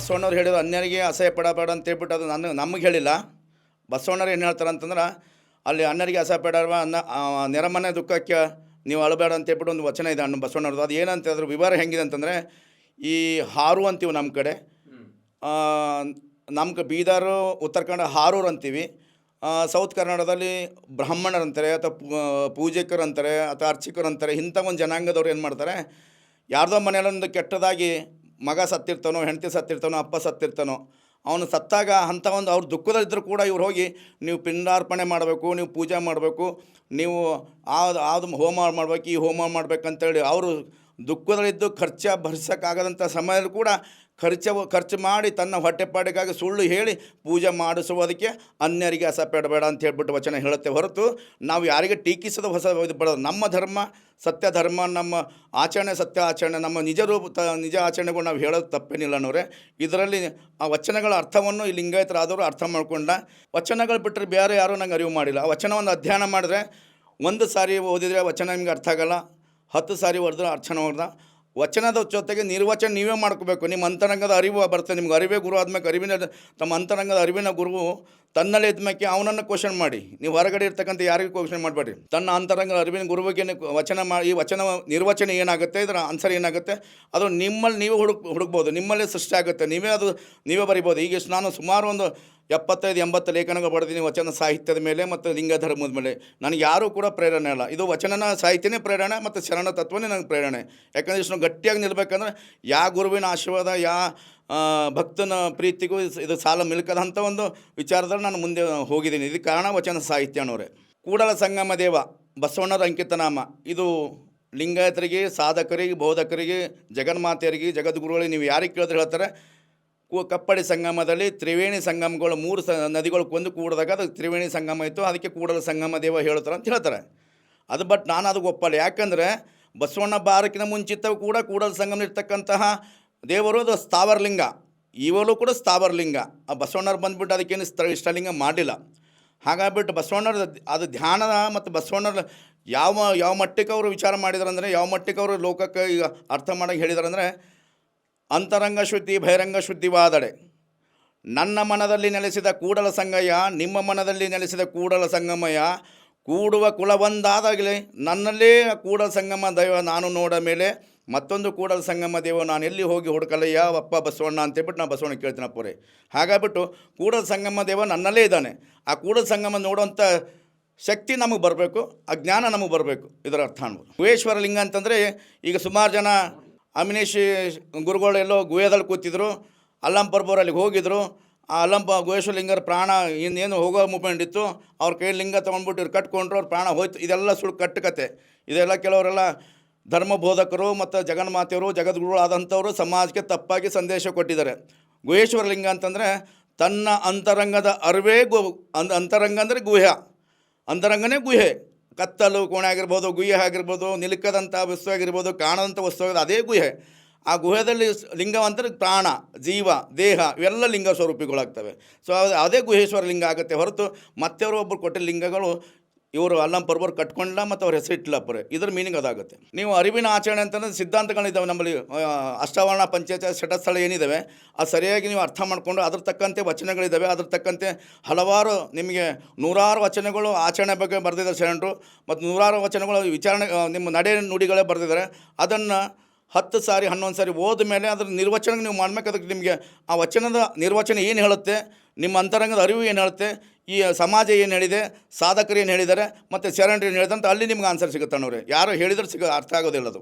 ಬಸವಣ್ಣವ್ರು ಹೇಳಿದ್ರು ಅನ್ಯರಿಗೆ ಅಸಹ್ಯ ಪಡಬೇಡ ಅಂತ ಹೇಳ್ಬಿಟ್ಟು ಅದು ನನ್ನ ನಮಗೆ ಹೇಳಿಲ್ಲ. ಬಸವಣ್ಣರು ಏನು ಹೇಳ್ತಾರೆ ಅಂತಂದ್ರೆ, ಅಲ್ಲಿ ಅಣ್ಣರಿಗೆ ಅಸಹ್ಯ ಪಡವ ಅನ್ನ ನೆರಮನೆ ದುಃಖಕ್ಕೆ ನೀವು ಅಳಬೇಡ ಅಂತ ಹೇಳ್ಬಿಟ್ಟು ಒಂದು ವಚನ ಇದೆ ಅಣ್ಣ ಬಸವಣ್ಣವ್ರದ್ದು. ಅದು ಏನಂತ ಅದ್ರ ವಿವರ ಹೆಂಗಿದೆ ಅಂತಂದರೆ, ಈ ಹಾರು ಅಂತೀವಿ ನಮ್ಮ ಕಡೆ. ನಮ್ಮ ಬೀದರ್, ಉತ್ತರ ಕನ್ನಡ ಹಾರೂರು ಅಂತೀವಿ. ಸೌತ್ ಕರ್ನಾಟಕದಲ್ಲಿ ಬ್ರಾಹ್ಮಣರು ಅಂತಾರೆ, ಅಥವಾ ಪೂಜಕರು ಅಂತಾರೆ, ಅಥವಾ ಅರ್ಚಕರು ಅಂತಾರೆ, ಇಂಥ ಒಂದು ಜನಾಂಗದವ್ರು ಏನು ಮಾಡ್ತಾರೆ, ಯಾರ್ದೋ ಮನೆಯಲ್ಲೊಂದು ಕೆಟ್ಟದಾಗಿ ಮಗ ಸತ್ತಿರ್ತಾನೋ, ಹೆಂಡತಿ ಸತ್ತಿರ್ತಾನೋ, ಅಪ್ಪ ಸತ್ತಿರ್ತಾನೋ, ಅವನು ಸತ್ತಾಗ ಅಂಥ ಒಂದು ಅವ್ರ ದುಃಖದಲ್ಲಿದ್ದರೂ ಕೂಡ ಇವ್ರು ಹೋಗಿ ನೀವು ಪಿಂಡಾರ್ಪಣೆ ಮಾಡಬೇಕು, ನೀವು ಪೂಜೆ ಮಾಡಬೇಕು, ನೀವು ಆದ, ಆದು ಹೋಮ ಮಾಡಬೇಕು, ಈ ಹೋಮ ಮಾಡ್ಬೇಕಂತೇಳಿ ಅವರು ದುಃಖದಲ್ಲಿದ್ದು ಖರ್ಚ ಭರಿಸೋಕ್ಕಾಗದಂಥ ಸಮಯದಲ್ಲೂ ಕೂಡ ಖರ್ಚು ಖರ್ಚು ಮಾಡಿ ತನ್ನ ಹೊಟ್ಟೆಪಾಡಿಗಾಗಿ ಸುಳ್ಳು ಹೇಳಿ ಪೂಜೆ ಮಾಡಿಸುವುದಕ್ಕೆ ಅನ್ಯರಿಗೆ ಅಸಪೇಡಬೇಡ ಅಂತ ಹೇಳ್ಬಿಟ್ಟು ವಚನ ಹೇಳುತ್ತೆ ಹೊರತು ನಾವು ಯಾರಿಗೆ ಟೀಕಿಸದ ಹೊಸ ಇದು ಬರೋದು ನಮ್ಮ ಧರ್ಮ, ಸತ್ಯ ಧರ್ಮ, ನಮ್ಮ ಆಚರಣೆ, ಸತ್ಯ ಆಚರಣೆ, ನಮ್ಮ ನಿಜ ರೂಪ ತ ನಿಜ ಆಚರಣೆಗೂ ನಾವು ಹೇಳೋದು ತಪ್ಪೇನಿಲ್ಲ ಅನ್ನೋರೆ. ಇದರಲ್ಲಿ ಆ ವಚನಗಳ ಅರ್ಥವನ್ನು ಈ ಲಿಂಗಾಯತರಾದವರು ಅರ್ಥ ಮಾಡ್ಕೊಂಡ. ವಚನಗಳು ಬಿಟ್ಟರೆ ಬೇರೆ ಯಾರೂ ನಂಗೆ ಅರಿವು ಮಾಡಿಲ್ಲ. ಆ ವಚನವನ್ನು ಅಧ್ಯಯನ ಮಾಡಿದ್ರೆ ಒಂದು ಸಾರಿ ಓದಿದರೆ ವಚನ ನಿಮಗೆ ಅರ್ಥ ಆಗಲ್ಲ. ಹತ್ತು ಸಾರಿ ಹೊಡೆದ್ರೆ ಅರ್ಚನ ಹೊಡೆದ ವಚನದ ಜೊತೆಗೆ ನಿರ್ವಚನ ನೀವೇ ಮಾಡ್ಕೋಬೇಕು. ನಿಮ್ಮ ಅಂತರಂಗದ ಅರಿವು ಬರ್ತದೆ. ನಿಮ್ಗೆ ಅರಿವೇ ಗುರು ಆದ್ಮೇಲೆ ಅರಿವಿನ ತಮ್ಮ ಅಂತರಂಗದ ಅರಿವಿನ ಗುರು ತನ್ನಲ್ಲೇ ಇದ್ಮೇಲೆ ಅವನನ್ನು ಕ್ವಶನ್ ಮಾಡಿ. ನೀವು ಹೊರಗಡೆ ಇರ್ತಕ್ಕಂಥ ಯಾರಿಗೂ ಕ್ವಶನ್ ಮಾಡಬೇಡಿ ತನ್ನ ಅಂತರಂಗದ ಅರಿವಿನ ಗುರುವಿಗೆ ಬಗ್ಗೆ ವಚನ ಮಾಡಿ ಈ ವಚನ ನಿರ್ವಚನ ಏನಾಗುತ್ತೆ? ಇದರ ಆನ್ಸರ್ ಏನಾಗುತ್ತೆ? ಅದು ನಿಮ್ಮಲ್ಲಿ ನೀವು ಹುಡುಕ್, ಹುಡುಕ್ಬೋದು. ನಿಮ್ಮಲ್ಲೇ ಸೃಷ್ಟಿ ಆಗುತ್ತೆ. ನೀವೇ ಅದು, ನೀವೇ ಬರಿಬೋದು. ಈಗ ನಾನು ಸುಮಾರು ಒಂದು ಎಪ್ಪತ್ತೈದು, ಎಂಬತ್ತು ಲೇಖನಗಳು ಬರೆದಿದ್ದೀನಿ ವಚನ ಸಾಹಿತ್ಯದ ಮೇಲೆ ಮತ್ತು ಲಿಂಗ ಧರ್ಮದ ಮೇಲೆ. ನನಗೆ ಯಾರೂ ಕೂಡ ಪ್ರೇರಣೆ ಇಲ್ಲ ಇದು ವಚನನ ಸಾಹಿತ್ಯನೇ ಪ್ರೇರಣೆ ಮತ್ತು ಶರಣ ತತ್ವನೇ ನನಗೆ ಪ್ರೇರಣೆ. ಯಾಕಂದರೆ ಇಷ್ಟು ಗಟ್ಟಿಯಾಗಿ ನಿಲ್ಬೇಕಂದ್ರೆ ಯಾ ಗುರುವಿನ ಆಶೀರ್ವಾದ, ಯಾ ಭಕ್ತನ ಪ್ರೀತಿಗೂ ಇದು- ಸಾಲ ಮಿಲ್ಕದಂಥ ಒಂದು ವಿಚಾರದಲ್ಲಿ ನಾನು ಮುಂದೆ ಹೋಗಿದ್ದೀನಿ. ಇದಕ್ಕೆ ಕಾರಣ ವಚನ ಸಾಹಿತ್ಯ ಅನ್ನೋರೆ. ಕೂಡಲ ಸಂಗಮ ದೇವ ಬಸವಣ್ಣರ ಅಂಕಿತನಾಮ. ಇದು ಲಿಂಗಾಯತರಿಗೆ, ಸಾಧಕರಿಗೆ, ಬೋಧಕರಿಗೆ, ಜಗನ್ಮಾತೆಯರಿಗೆ, ಜಗದ್ಗುರುಗಳಿಗೆ ನೀವು ಯಾರಿಗೆ ಕೇಳಿದ್ರೆ ಹೇಳ್ತಾರೆ ಕಪ್ಪಡಿ ಸಂಗಮದಲ್ಲಿ ತ್ರಿವೇಣಿ ಸಂಗಮಗಳು ಮೂರು ಸ, ನದಿಗಳು ಕೊಂದು ಕೂಡಿದಾಗ ಅದು ತ್ರಿವೇಣಿ ಸಂಗಮ ಇತ್ತು, ಅದಕ್ಕೆ ಕೂಡಲ ಸಂಗಮ ದೇವ ಹೇಳ್ತಾರೆ ಅಂತ ಹೇಳ್ತಾರೆ. ಅದು ಬಟ್ ನಾನು ಅದಕ್ಕೆ ಒಪ್ಪಲ್ಲ. ಯಾಕಂದರೆ ಬಸವಣ್ಣ ಬಾರಕಿನ ಮುಂಚಿತ ಕೂಡ ಕೂಡಲ ಸಂಗಮ ಇರ್ತಕ್ಕಂತಹ ದೇವರು ಅದು ಸ್ಥಾವರಲಿಂಗ. ಇವಳು ಕೂಡ ಸ್ಥಾವರಲಿಂಗ. ಆ ಬಸವಣ್ಣರು ಬಂದುಬಿಟ್ಟು ಅದಕ್ಕೇನು ಸ್ಥ ಇಷ್ಟಲಿಂಗ ಮಾಡಲಿಲ್ಲ ಹಾಗಾಗ್ಬಿಟ್ಟು ಬಸವಣ್ಣರ ಅದು ಧ್ಯಾನ ಮತ್ತು ಬಸವಣ್ಣರ ಯಾವ ಯಾವ ಮಟ್ಟಕ್ಕೆ ಅವರು ವಿಚಾರ ಮಾಡಿದಾರಂದರೆ, ಯಾವ ಮಟ್ಟಕ್ಕೆ ಅವರು ಲೋಕಕ್ಕೆ ಈಗ ಅರ್ಥ ಮಾಡೋಕ್ಕೆ ಹೇಳಿದಾರಂದರೆ ಅಂತರಂಗ ಶುದ್ಧಿ, ಬಹಿರಂಗ ಶುದ್ಧಿವಾದಡೆ. ನನ್ನ ಮನದಲ್ಲಿ ನೆಲೆಸಿದ ಕೂಡಲ ಸಂಗಯ್ಯ, ನಿಮ್ಮ ಮನದಲ್ಲಿ ನೆಲೆಸಿದ ಕೂಡಲ ಸಂಗಮಯ್ಯ ಕೂಡುವ ಕುಲವೊಂದಾದಾಗಲೇ ನನ್ನಲ್ಲೇ ಆ ಕೂಡಲ ಸಂಗಮ ದೈವ ನಾನು ನೋಡ ಮೇಲೆ, ಮತ್ತೊಂದು ಕೂಡಲ ಸಂಗಮ ದೇವ ನಾನು ಎಲ್ಲಿ ಹೋಗಿ ಹುಡುಕಲಯ್ಯ, ಅಪ್ಪ ಬಸವಣ್ಣ ಅಂತೇಳ್ಬಿಟ್ಟು ನಾನು ಬಸವಣ್ಣ ಕೇಳ್ತೀನಿ ಅಪ್ಪರೇ ಹಾಗಾಗ್ಬಿಟ್ಟು ಕೂಡಲ ಸಂಗಮ ದೇವ ನನ್ನಲ್ಲೇ ಇದ್ದಾನೆ. ಆ ಕೂಡಲ ಸಂಗಮ ನೋಡುವಂಥ ಶಕ್ತಿ ನಮಗೆ ಬರಬೇಕು, ಆ ಜ್ಞಾನ ನಮಗೆ ಬರಬೇಕು. ಇದರ ಅರ್ಥ ಅನ್ಬೋದು. ಗುಹೇಶ್ವರ ಲಿಂಗ ಅಂತಂದರೆ ಈಗ ಸುಮಾರು ಜನ ಅಮಿನೇಶ್ ಗುರುಗಳು ಎಲ್ಲೋ ಗುಹೆದಲ್ಲಿ ಕೂತಿದ್ರು ಅಲ್ಲಂಪರ್ಬೋರ್ ಅಲ್ಲಿಗೆ ಹೋಗಿದ್ರು, ಆ ಅಲ್ಲಂಪ ಗುಹೇಶ್ವರಲಿಂಗರ ಪ್ರಾಣ ಇನ್ನೇನು ಹೋಗೋ ಮೂಮೆಂಟ್ ಇತ್ತು, ಅವ್ರ ಕೈ ಲಿಂಗ ತೊಗೊಂಡ್ಬಿಟ್ಟು ಇವ್ರು ಕಟ್ಕೊಂಡ್ರು, ಅವ್ರ ಪ್ರಾಣ ಹೋಯ್ತು. ಇದೆಲ್ಲ ಸುಳ್ಳು ಕಟ್ಟುಕತೆ. ಇದೆಲ್ಲ ಕೆಲವರೆಲ್ಲ ಧರ್ಮ ಬೋಧಕರು ಮತ್ತು ಜಗನ್ಮಾತೆಯವರು ಜಗದ್ಗುರುಗಳು ಆದಂಥವರು ಸಮಾಜಕ್ಕೆ ತಪ್ಪಾಗಿ ಸಂದೇಶ ಕೊಟ್ಟಿದ್ದಾರೆ. ಗುಹೇಶ್ವರಲಿಂಗ ಅಂತಂದರೆ ತನ್ನ ಅಂತರಂಗದ ಅರಿವೇ ಗು ಅಂತರಂಗ ಅಂದರೆ ಗುಹೆ. ಅಂತರಂಗನೇ ಗುಹೆ. ಕತ್ತಲು ಕೋಣೆ ಆಗಿರ್ಬೋದು, ಗುಹೆ ಆಗಿರ್ಬೋದು, ನಿಲುಕದಂಥ ವಸ್ತು ಆಗಿರ್ಬೋದು, ಕಾಣದಂಥ ವಸ್ತು ಆಗಿರೋದು ಅದೇ ಗುಹೆ. ಆ ಗುಹೆದಲ್ಲಿ ಸ್- ಲಿಂಗ ಪ್ರಾಣ, ಜೀವ, ದೇಹ ಇವೆಲ್ಲ ಲಿಂಗ ಸ್ವರೂಪಿಗಳಾಗ್ತವೆ. ಸೊ ಅದು ಗುಹೇಶ್ವರ ಲಿಂಗ ಆಗುತ್ತೆ ಹೊರತು ಮತ್ತೆವರು ಒಬ್ಬರು ಕೊಟ್ಟ ಲಿಂಗಗಳು ಇವರು ಅಲ್ಲಂ ಪರ್ಬರ್ ಕಟ್ಕೊಂಡ ಮತ್ತು ಅವ್ರ ಹೆಸರು ಇಟ್ಲ ಪರೆ ಇದ್ರ ಮೀನಿಂಗ್ ಅದಾಗುತ್ತೆ. ನೀವು ಅರಿವಿನ ಆಚರಣೆ ಅಂತಂದ್ರೆ ಸಿದ್ಧಾಂತಗಳಿದ್ದಾವೆ ನಮ್ಮಲ್ಲಿ. ಅಷ್ಟವರ್ಣ ಪಂಚಾಯತ ಷಟಸ್ಥಳ ಏನಿದ್ದಾವೆ ಆ ಸರಿಯಾಗಿ ನೀವು ಅರ್ಥ ಮಾಡಿಕೊಂಡು ಅದ್ರ ತಕ್ಕಂತೆ ವಚನಗಳಿದ್ದಾವೆ ಅದ್ರ ತಕ್ಕಂತೆ ಹಲವಾರು ನಿಮಗೆ ನೂರಾರು ವಚನಗಳು ಆಚರಣೆ ಬಗ್ಗೆ ಬರೆದಿದ್ದಾರೆ ಶರಣರು. ಮತ್ತು ನೂರಾರು ವಚನಗಳು ವಿಚಾರಣೆ ನಿಮ್ಮ ನಡೆ ನುಡಿಗಳೇ ಬರೆದಿದ್ದಾರೆ. ಅದನ್ನು ಹತ್ತು ಸಾರಿ, ಹನ್ನೊಂದು ಸಾರಿ ಓದ ಮೇಲೆ ಅದ್ರ ನಿರ್ವಚನ ನೀವು ಮಾಡಬೇಕಾದ್ರೆ ನಿಮಗೆ ಆ ವಚನದ ನಿರ್ವಚನ ಏನು ಹೇಳುತ್ತೆ, ನಿಮ್ಮ ಅಂತರಂಗದ ಅರಿವು ಏನು ಹೇಳುತ್ತೆ ಈ ಸಮಾಜ ಏನು ಹೇಳಿದೆ? ಸಾಧಕರು ಏನು ಹೇಳಿದ್ದಾರೆ ಮತ್ತು ಶರಣರು ಏನು ಹೇಳಿದಂತ ಅಲ್ಲಿ ನಿಮ್ಗೆ ಆನ್ಸರ್ ಸಿಗುತ್ತೆ ಅನ್ನೋರೆ ಯಾರು ಹೇಳಿದ್ರೆ ಸಿಗ ಅರ್ಥ ಆಗೋದಿಲ್ಲ ಅದು.